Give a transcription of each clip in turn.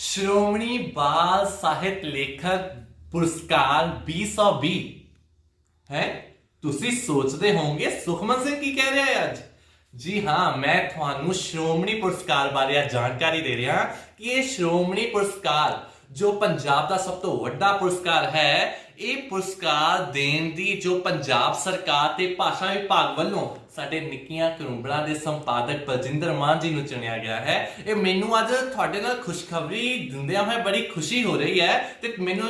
ਸ਼੍ਰੋਮਣੀ ਬਾਲ ਸਾਹਿਤ ਲੇਖਕ ਪੁਰਸਕਾਰ 2020 ਹੈ? ਤੁਸੀਂ ਸੋਚਦੇ ਹੋਵੋਗੇ, ਸੁਖਮਨ ਸਿੰਘ ਕੀ ਕਹਿ ਰਿਹਾ ਹੈ ਅੱਜ? ਜੀ ਹਾਂ, ਮੈਂ ਤੁਹਾਨੂੰ ਸ਼੍ਰੋਮਣੀ ਪੁਰਸਕਾਰ ਬਾਰੇ ਅੱਜ ਜਾਣਕਾਰੀ ਦੇ ਰਿਹਾ ਕਿ ਇਹ ਸ਼੍ਰੋਮਣੀ ਪੁਰਸਕਾਰ, ਜੋ ਪੰਜਾਬ ਦਾ ਸਭ ਤੋਂ ਵੱਡਾ ਪੁਰਸਕਾਰ ਹੈ ਇਹ ਪੁਰਸਕਾਰ ਦੇਣ ਦੀ ਜੋ ਪੰਜਾਬ ਸਰਕਾਰ ਤੇ ਭਾਸ਼ਾ ਵਿਭਾਗ ਵੱਲੋਂ ਸਾਡੇ ਨਿੱਕੀਆਂ ਕਰੁੰਬਲਾਂ ਦੇ ਸੰਪਾਦਕ ਬਲਜਿੰਦਰ ਮਾਨ ਜੀ ਨੂੰ ਚੁਣਿਆ ਗਿਆ ਹੈ। ਇਹ ਮੈਨੂੰ ਅੱਜ ਤੁਹਾਡੇ ਨਾਲ ਖੁਸ਼ਖਬਰੀ ਦਿੰਦਿਆਂ ਹੋਏ ਬੜੀ ਖੁਸ਼ੀ ਹੋ ਰਹੀ ਹੈ ਤੇ ਮੈਨੂੰ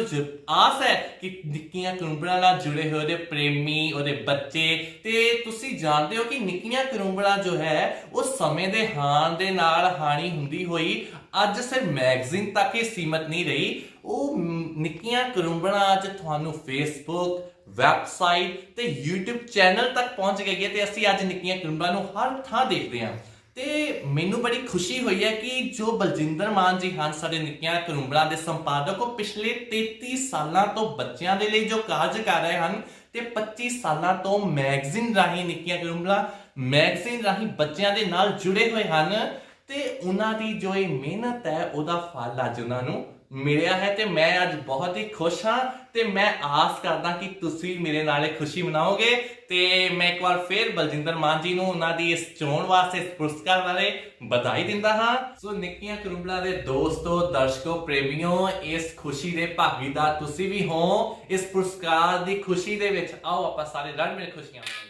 ਆਸ ਹੈ ਕਿ ਨਿੱਕੀਆਂ ਕਰੁੰਬਲਾਂ ਨਾਲ ਜੁੜੇ ਹੋਏ ਉਹਦੇ ਪ੍ਰੇਮੀ, ਉਹਦੇ ਬੱਚੇ ਤੇ ਤੁਸੀਂ ਜਾਣਦੇ ਹੋ ਕਿ ਨਿੱਕੀਆਂ ਕਰੁੰਬਲਾਂ ਜੋ ਹੈ, ਉਹ ਸਮੇਂ ਦੇ ਹਾਨ ਦੇ ਨਾਲ ਹਾਣੀ ਹੁੰਦੀ ਹੋਈ ਅੱਜ ਸਿਰ ਮੈਗਜ਼ੀਨ ਤੱਕ ਹੀ ਸੀਮਤ ਨਹੀਂ ਰਹੀ। ਉਹ ਮ, ਨਿੱਕੀਆਂ ਕਰੁੰਬਲਾਂ ਅੱਜ ਤੁਹਾਨੂੰ ਫੇਸਬੁੱਕ ਵੈਬਸਾਈਟ ਤੇ YouTube ਚੈਨਲ ਤੱਕ ਪਹੁੰਚ ਗਈ ਹੈ ਤੇ ਅਸੀਂ ਅੱਜ ਨਿੱਕੀਆਂ ਕਰੁੰਬਲਾਂ ਨੂੰ ਹਰ ਥਾਂ ਦੇਖਦੇ ਹਾਂ। ਤੇ ਮੈਨੂੰ ਬੜੀ ਖੁਸ਼ੀ ਹੋਈ ਹੈ ਕਿ ਜੋ ਬਲਜਿੰਦਰ ਮਾਨ ਜੀ ਹਨ ਸਾਡੇ ਨਿੱਕੀਆਂ ਕਰੁੰਬਲਾਂ ਦੇ ਸੰਪਾਦਕ ਉਹ ਪਿਛਲੇ 33 ਸਾਲਾਂ ਤੋਂ ਬੱਚਿਆਂ ਦੇ ਲਈ ਜੋ ਕਾਰਜ ਕਰ ਰਹੇ ਹਨ ਤੇ 25 ਸਾਲਾਂ ਤੋਂ ਮੈਗਜ਼ੀਨ ਰਾਹੀਂ ਨਿੱਕੀਆਂ ਕਰੁੰਬਲਾਂ ਮੈਗਜ਼ੀਨ ਰਾਹੀਂ ਬੱਚਿਆਂ ਦੇ ਨਾਲ ਜੁੜੇ ਹੋਏ ਹਨ। ਤੇ ਉਹਨਾਂ ਦੀ ਜੋ ਇਹ ਮਿਹਨਤ ਹੈ, ਉਹਦਾ ਫਲ ਅੱਜ ਉਹਨਾਂ ਨੂੰ ਮਿਲਿਆ ਹੈ ਤੇ ਮੈਂ ਅੱਜ ਬਹੁਤ ਹੀ ਖੁਸ਼ ਹਾਂ ਤੇ ਮੈਂ ਆਸ ਕਰਦਾ ਕਿ ਤੁਸੀਂ ਮੇਰੇ ਨਾਲ ਇਹ ਖੁਸ਼ੀ ਮਨਾਓਗੇ ਤੇ ਮੈਂ ਇੱਕ ਵਾਰ ਫੇਰ ਬਲਜਿੰਦਰ ਮਾਨ ਜੀ ਨੂੰ ਉਹਨਾਂ ਦੀ ਇਸ ਚੋਣ ਵਾਸਤੇ ਇਸ ਪੁਰਸਕਾਰ ਬਾਰੇ ਵਧਾਈ ਦਿੰਦਾ ਹਾਂ। ਸੋ ਨਿੱਕੀਆਂ ਕਰੁੰਬਲਾ ਦੇ ਦੋਸਤੋ, ਦਰਸ਼ਕੋ, ਪ੍ਰੇਮੀਓ, ਇਸ ਖੁਸ਼ੀ ਦੇ ਭਾਗੀਦਾਰ ਤੁਸੀਂ ਵੀ ਹੋ, ਇਸ ਪੁਰਸਕਾਰ ਦੀ ਖੁਸ਼ੀ ਦੇ ਵਿੱਚ ਆਓ, ਆਪਾਂ ਸਾਰੇ ਰਲ ਮਿਲ ਖੁਸ਼ੀਆਂ ਮਨਾਈਏ